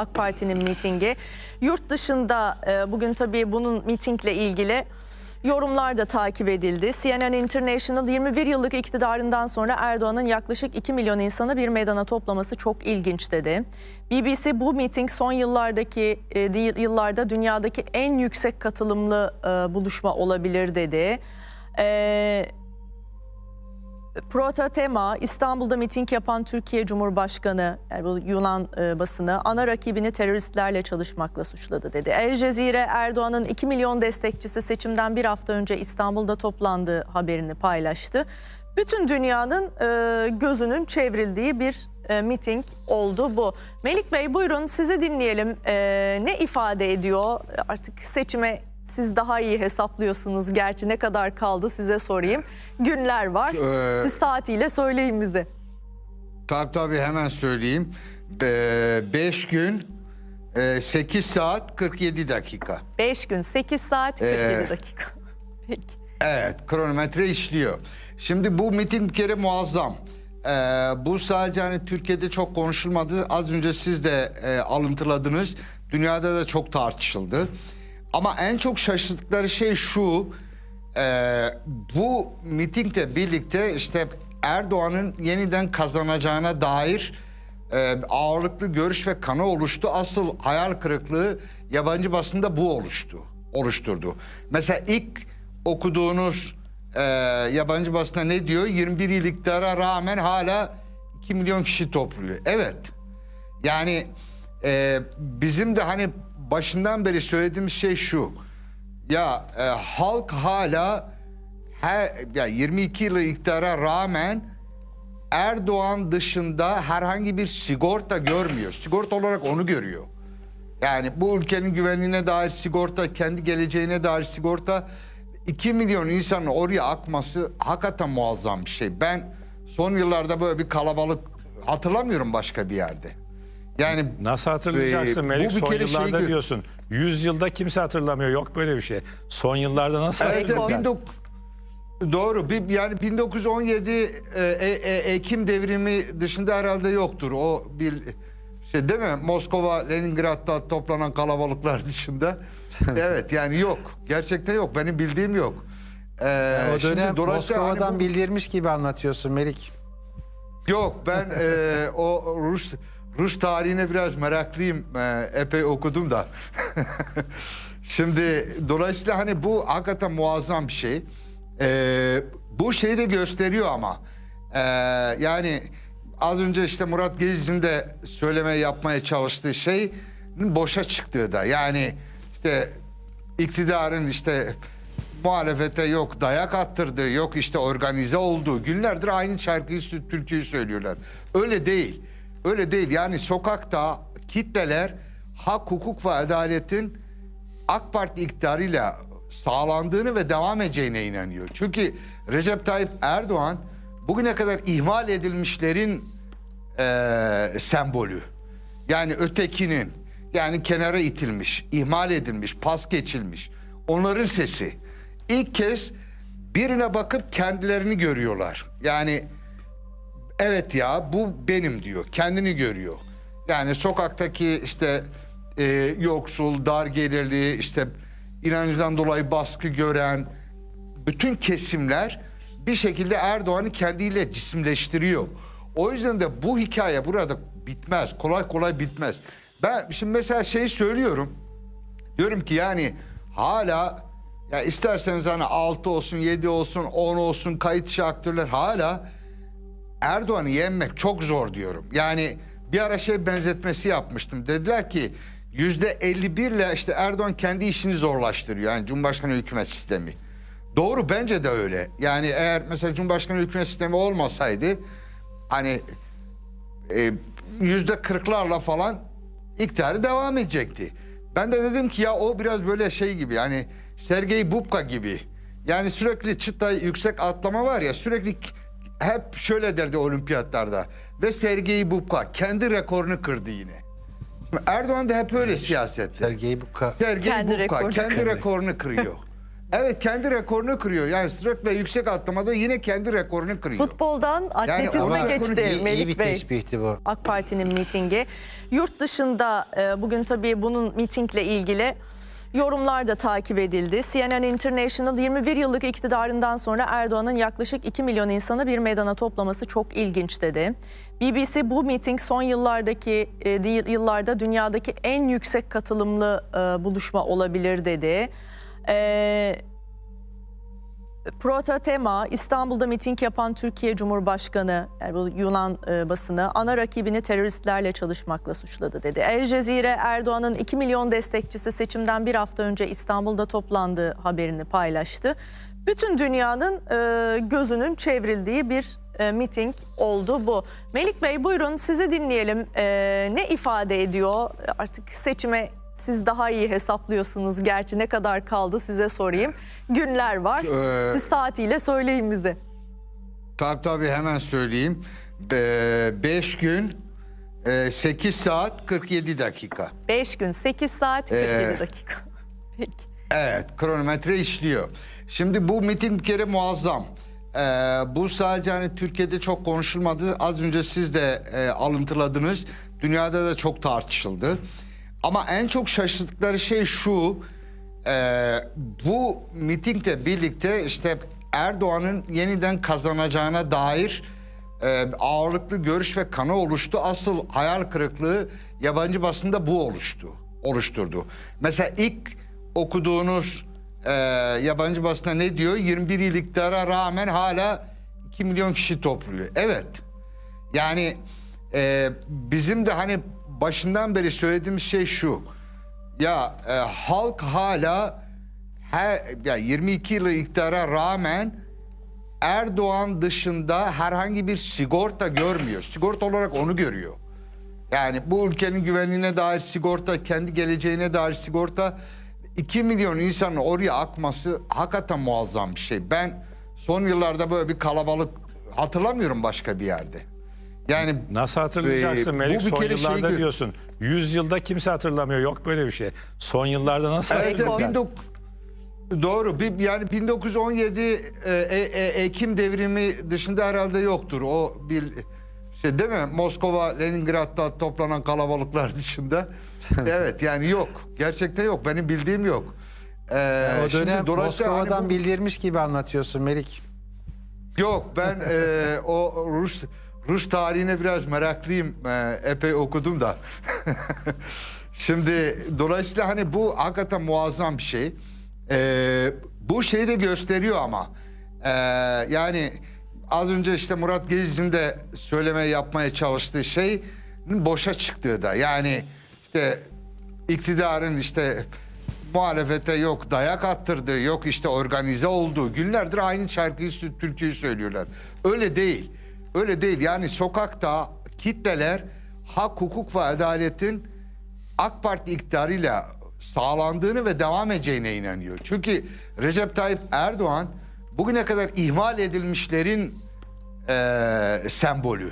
AK Parti'nin mitingi. Yurt dışında e, bugün tabii bunun mitingle ilgili yorumlar da takip edildi. CNN International 21 yıllık iktidarından sonra Erdoğan'ın yaklaşık 2 milyon insanı bir meydana toplaması çok ilginç dedi. BBC bu miting son yıllardaki e, yıllarda dünyadaki en yüksek katılımlı e, buluşma olabilir dedi. E, Protatema İstanbul'da miting yapan Türkiye Cumhurbaşkanı yani bu Yunan e, basını ana rakibini teröristlerle çalışmakla suçladı dedi. El Cezire Erdoğan'ın 2 milyon destekçisi seçimden bir hafta önce İstanbul'da toplandığı haberini paylaştı. Bütün dünyanın e, gözünün çevrildiği bir e, miting oldu bu. Melik Bey buyurun sizi dinleyelim. E, ne ifade ediyor artık seçime siz daha iyi hesaplıyorsunuz. Gerçi ne kadar kaldı size sorayım. Günler var. Ee, Siz saatiyle söyleyin bize. Tabii tabii hemen söyleyeyim. 5 gün, 8 saat 47 dakika. 5 gün 8 saat 47 Ee, dakika. Peki. Evet, kronometre işliyor. Şimdi bu miting bir kere muazzam. Ee, bu sadece hani Türkiye'de çok konuşulmadı. Az önce siz de e, alıntıladınız. Dünyada da çok tartışıldı. Ama en çok şaşırdıkları şey şu. e, bu mitingle birlikte işte Erdoğan'ın yeniden kazanacağına dair e, ağırlıklı görüş ve kanı oluştu. Asıl hayal kırıklığı yabancı basında bu oluştu, oluşturdu. Mesela ilk okuduğunuz e, yabancı basında ne diyor? 21 yıl iktidara rağmen hala 2 milyon kişi topluyor. Evet. Yani e, bizim de hani başından beri söylediğimiz şey şu. Ya e, halk hala her, ya 22 yıl iktidara rağmen Erdoğan dışında herhangi bir sigorta görmüyor. Sigorta olarak onu görüyor. Yani bu ülkenin güvenliğine dair sigorta, kendi geleceğine dair sigorta 2 milyon insanın oraya akması hakikaten muazzam bir şey. Ben son yıllarda böyle bir kalabalık hatırlamıyorum başka bir yerde. Yani Nasıl hatırlayacaksın Ee, Melik? bu bir Son kere şey yıllarda gö- diyorsun. 100 yılda kimse hatırlamıyor. Yok böyle bir şey. Son yıllarda nasıl Evet, hatırlayacaksın? 19 Doğru. Bir, yani 1917 e, e, e, Ekim devrimi dışında herhalde yoktur. O bir şey değil mi? Moskova, Leningrad'da toplanan kalabalıklar dışında. evet yani yok. Gerçekten yok. Benim bildiğim yok. Ee, O şimdi dönem dolayısıyla hani Moskova'dan bu- bildirmiş gibi anlatıyorsun Melik. Yok ben e, o Rus Rus tarihine biraz meraklıyım. E, epey okudum da. Şimdi dolayısıyla hani bu hakikaten muazzam bir şey. E, bu şeyi de gösteriyor ama. E, yani az önce işte Murat Gezici'nin de söyleme yapmaya çalıştığı şey boşa çıktığı da. Yani işte iktidarın işte muhalefete yok dayak attırdığı, yok işte organize olduğu günlerdir aynı şarkıyı türküyü söylüyorlar. Öyle değil. Öyle değil. Yani sokakta kitleler hak, hukuk ve adaletin AK Parti iktidarıyla sağlandığını ve devam edeceğine inanıyor. Çünkü Recep Tayyip Erdoğan bugüne kadar ihmal edilmişlerin eee, sembolü. Yani ötekinin, yani kenara itilmiş, ihmal edilmiş, pas geçilmiş. Onların sesi. İlk kez birine bakıp kendilerini görüyorlar. Yani evet ya bu benim diyor. Kendini görüyor. Yani sokaktaki işte e, yoksul, dar gelirli, işte inancından dolayı baskı gören bütün kesimler bir şekilde Erdoğan'ı kendiyle cisimleştiriyor. O yüzden de bu hikaye burada bitmez. Kolay kolay bitmez. Ben şimdi mesela şey söylüyorum. Diyorum ki yani hala ya isterseniz hani 6 olsun, 7 olsun, 10 olsun kayıt dışı hala Erdoğan'ı yenmek çok zor diyorum. Yani bir ara şey benzetmesi yapmıştım. Dediler ki yüzde 51 ile işte Erdoğan kendi işini zorlaştırıyor. Yani Cumhurbaşkanı hükümet sistemi. Doğru bence de öyle. Yani eğer mesela Cumhurbaşkanı hükümet sistemi olmasaydı hani e, yüzde kırklarla falan iktidarı devam edecekti. Ben de dedim ki ya o biraz böyle şey gibi yani Sergey Bubka gibi. Yani sürekli çıta yüksek atlama var ya sürekli hep şöyle derdi olimpiyatlarda. Ve Sergey Bubka kendi rekorunu kırdı yine. Erdoğan da hep öyle siyaset. Sergey Bubka. Sergey Kendi Bubka rekorunu kendi kırıyor. rekorunu kırıyor. evet kendi rekorunu kırıyor. Yani sürekli yüksek atlamada yine kendi rekorunu kırıyor. Futboldan atletizme ama- geçti İyi, iyi Melik bir Bey. teşbihti bu. AK Parti'nin mitingi. Yurt dışında e, bugün tabii bunun mitingle ilgili yorumlar da takip edildi. CNN International 21 yıllık iktidarından sonra Erdoğan'ın yaklaşık 2 milyon insanı bir meydana toplaması çok ilginç dedi. BBC bu miting son yıllardaki e, yıllarda dünyadaki en yüksek katılımlı e, buluşma olabilir dedi. E, Prototema İstanbul'da miting yapan Türkiye Cumhurbaşkanı yani bu Yunan e, basını ana rakibini teröristlerle çalışmakla suçladı dedi. El Cezire Erdoğan'ın 2 milyon destekçisi seçimden bir hafta önce İstanbul'da toplandığı haberini paylaştı. Bütün dünyanın e, gözünün çevrildiği bir e, miting oldu bu. Melik Bey buyurun sizi dinleyelim. E, ne ifade ediyor? Artık seçime siz daha iyi hesaplıyorsunuz. Gerçi ne kadar kaldı size sorayım. Günler var. Ee, Siz saatiyle söyleyin bize. Tabii tabii hemen söyleyeyim. 5 gün 8 saat 47 dakika. 5 gün 8 saat 47 Ee, dakika. Peki. Evet kronometre işliyor. Şimdi bu miting bir kere muazzam. Ee, bu sadece hani Türkiye'de çok konuşulmadı. Az önce siz de e, alıntıladınız. Dünyada da çok tartışıldı. Ama en çok şaşırdıkları şey şu. e, bu mitingle birlikte işte Erdoğan'ın yeniden kazanacağına dair e, ağırlıklı görüş ve kanı oluştu. Asıl hayal kırıklığı yabancı basında bu oluştu, oluşturdu. Mesela ilk okuduğunuz e, yabancı basında ne diyor? 21 yıl iktidara rağmen hala 2 milyon kişi topluyor. Evet. Yani e, bizim de hani başından beri söylediğimiz şey şu. Ya e, halk hala her, ya 22 yıl iktidara rağmen Erdoğan dışında herhangi bir sigorta görmüyor. Sigorta olarak onu görüyor. Yani bu ülkenin güvenliğine dair sigorta, kendi geleceğine dair sigorta 2 milyon insanın oraya akması hakikaten muazzam bir şey. Ben son yıllarda böyle bir kalabalık hatırlamıyorum başka bir yerde. Yani Nasıl hatırlayacaksın Ee, Melik? Son şey yıllarda gö- diyorsun. 100 yılda kimse hatırlamıyor. Yok böyle bir şey. Son yıllarda nasıl Evet, hatırlayacaksın? evet, 19 Doğru. Bir, yani 1917 e, e, e, Ekim devrimi dışında herhalde yoktur. O bir şey değil mi? Moskova, Leningrad'da toplanan kalabalıklar dışında. evet yani yok. Gerçekten yok. Benim bildiğim yok. Ee, O şimdi dönem hani Moskova'dan bu- bildirmiş gibi anlatıyorsun Melik. Yok ben e, o Rus Rus tarihine biraz meraklıyım. E, epey okudum da. Şimdi dolayısıyla hani bu hakikaten muazzam bir şey. E, bu şeyi de gösteriyor ama. E, yani az önce işte Murat Gezici'nin de söyleme yapmaya çalıştığı şey boşa çıktığı da. Yani işte iktidarın işte muhalefete yok dayak attırdığı, yok işte organize olduğu günlerdir aynı şarkıyı türküyü söylüyorlar. Öyle değil. Öyle değil. Yani sokakta kitleler hak, hukuk ve adaletin AK Parti iktidarıyla sağlandığını ve devam edeceğine inanıyor. Çünkü Recep Tayyip Erdoğan bugüne kadar ihmal edilmişlerin eee, sembolü.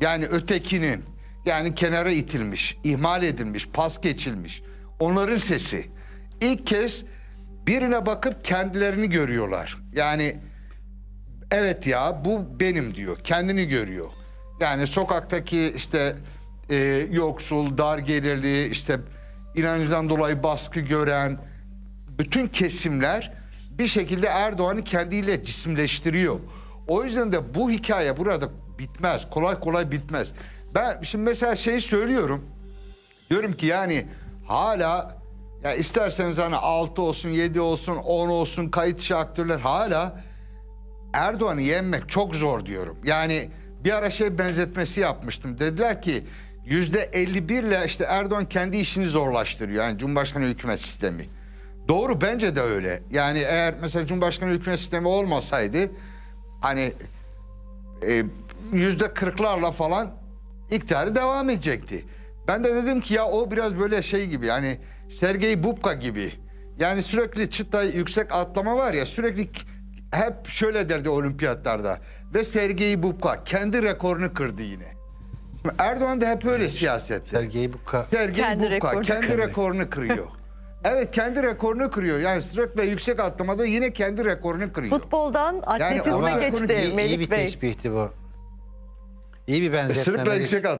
Yani ötekinin yani kenara itilmiş, ihmal edilmiş, pas geçilmiş. Onların sesi. İlk kez birine bakıp kendilerini görüyorlar. Yani evet ya bu benim diyor. Kendini görüyor. Yani sokaktaki işte e, yoksul, dar gelirli, işte inancından dolayı baskı gören bütün kesimler bir şekilde Erdoğan'ı kendiyle cisimleştiriyor. O yüzden de bu hikaye burada bitmez. Kolay kolay bitmez. Ben şimdi mesela şey söylüyorum. Diyorum ki yani hala ya isterseniz hani 6 olsun, 7 olsun, 10 olsun kayıt dışı hala Erdoğan'ı yenmek çok zor diyorum. Yani bir ara şey benzetmesi yapmıştım. Dediler ki yüzde 51 ile işte Erdoğan kendi işini zorlaştırıyor. Yani Cumhurbaşkanı hükümet sistemi. Doğru bence de öyle. Yani eğer mesela Cumhurbaşkanı hükümet sistemi olmasaydı hani e, yüzde kırklarla falan iktidarı devam edecekti. Ben de dedim ki ya o biraz böyle şey gibi yani Sergey Bubka gibi. Yani sürekli çıta yüksek atlama var ya sürekli hep şöyle derdi olimpiyatlarda. Ve Sergey Bubka kendi rekorunu kırdı yine. Erdoğan da hep öyle siyaset. Sergey Buka. Sergey Kendi Bubka rekorunu kendi kırıyor. rekorunu kırıyor. evet kendi rekorunu kırıyor. Yani sürekli yüksek atlamada yine kendi rekorunu kırıyor. Futboldan atletizme ama- geçti iyi, iyi Melik bir Bey. teşbihti bu. İyi bir benzetme. Sürekli Melik. yüksek at.